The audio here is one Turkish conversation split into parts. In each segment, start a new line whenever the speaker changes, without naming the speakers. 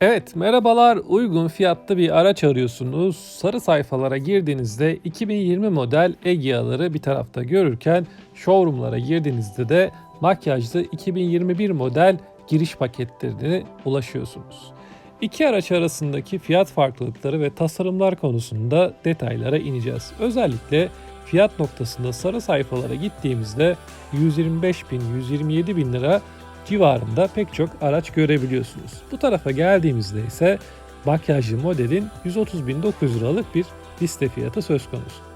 Evet, merhabalar. Uygun fiyatlı bir araç arıyorsunuz. Sarı sayfalara girdiğinizde 2020 model Egea'ları bir tarafta görürken showroomlara girdiğinizde de makyajlı 2021 model giriş paketlerine ulaşıyorsunuz. İki araç arasındaki fiyat farklılıkları ve tasarımlar konusunda detaylara ineceğiz. Özellikle fiyat noktasında sarı sayfalara gittiğimizde 125 bin, 127 bin lira civarında pek çok araç görebiliyorsunuz. Bu tarafa geldiğimizde ise makyajlı modelin 130.900 liralık bir liste fiyatı söz konusu.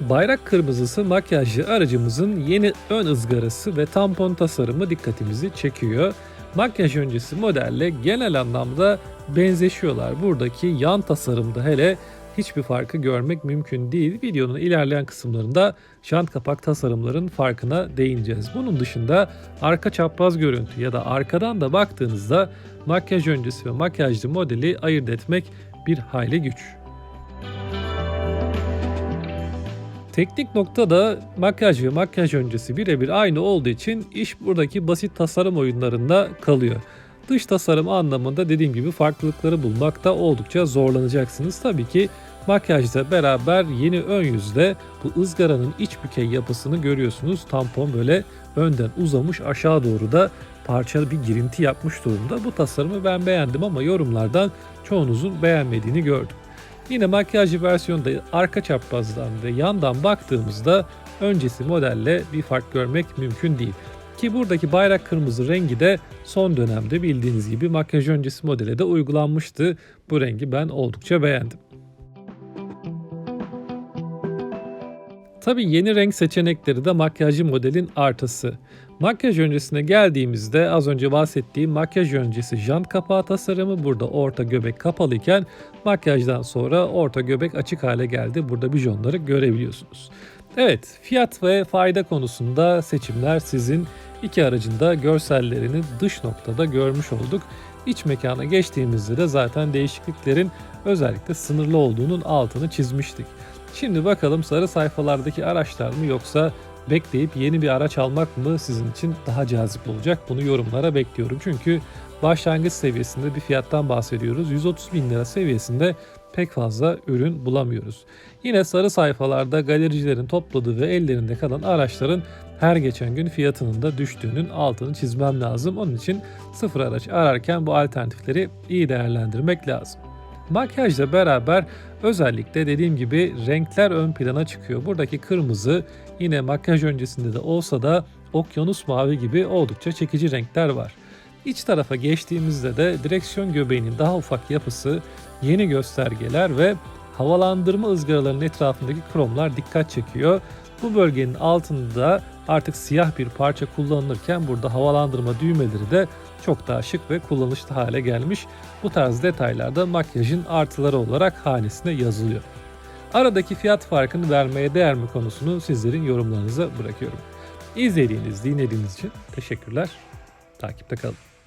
Bayrak kırmızısı makyajlı aracımızın yeni ön ızgarası ve tampon tasarımı dikkatimizi çekiyor. Makyaj öncesi modelle genel anlamda benzeşiyorlar. Buradaki yan tasarımda hele hiçbir farkı görmek mümkün değil. Videonun ilerleyen kısımlarında jant kapak tasarımların farkına değineceğiz. Bunun dışında arka çapraz görüntü ya da arkadan da baktığınızda makyaj öncesi ve makyajlı modeli ayırt etmek bir hayli güç. Teknik nokta da makyaj ve makyaj öncesi birebir aynı olduğu için iş buradaki basit tasarım oyunlarında kalıyor. Dış tasarım anlamında dediğim gibi farklılıkları bulmakta oldukça zorlanacaksınız. Tabii ki makyajla beraber yeni ön yüzde bu ızgaranın iç bükey yapısını görüyorsunuz. Tampon böyle önden uzamış aşağı doğru da parçalı bir girinti yapmış durumda. Bu tasarımı ben beğendim ama yorumlardan çoğunuzun beğenmediğini gördüm. Yine makyajlı versiyonda arka çaprazdan ve yandan baktığımızda öncesi modelle bir fark görmek mümkün değil. Ki buradaki bayrak kırmızı rengi de son dönemde bildiğiniz gibi makyaj öncesi modele de uygulanmıştı. Bu rengi ben oldukça beğendim. Tabii yeni renk seçenekleri de makyajlı modelin artısı. Makyaj öncesine geldiğimizde az önce bahsettiğim makyaj öncesi jant kapağı tasarımı burada orta göbek kapalı iken makyajdan sonra orta göbek açık hale geldi. Burada bijonları görebiliyorsunuz. Evet fiyat ve fayda konusunda seçimler sizin. İki aracın da görsellerini dış noktada görmüş olduk. İç mekana geçtiğimizde de zaten değişikliklerin özellikle sınırlı olduğunun altını çizmiştik. Şimdi bakalım sarı sayfalardaki araçlar mı yoksa bekleyip yeni bir araç almak mı sizin için daha cazip olacak? Bunu yorumlara bekliyorum. Çünkü başlangıç seviyesinde bir fiyattan bahsediyoruz. 130 bin lira seviyesinde pek fazla ürün bulamıyoruz. Yine sarı sayfalarda galericilerin topladığı ve ellerinde kalan araçların her geçen gün fiyatının da düştüğünün altını çizmem lazım. Onun için sıfır araç ararken bu alternatifleri iyi değerlendirmek lazım. Makyajla beraber özellikle dediğim gibi renkler ön plana çıkıyor. Buradaki kırmızı yine makyaj öncesinde de olsa da okyanus mavi gibi oldukça çekici renkler var. İç tarafa geçtiğimizde de direksiyon göbeğinin daha ufak yapısı, yeni göstergeler ve havalandırma ızgaralarının etrafındaki kromlar dikkat çekiyor. Bu bölgenin altında artık siyah bir parça kullanılırken burada havalandırma düğmeleri de çok daha şık ve kullanışlı hale gelmiş. Bu tarz detaylar da makyajın artıları olarak hanesine yazılıyor. Aradaki fiyat farkını vermeye değer mi konusunu sizlerin yorumlarınıza bırakıyorum. İzlediğiniz, dinlediğiniz için teşekkürler. Takipte kalın.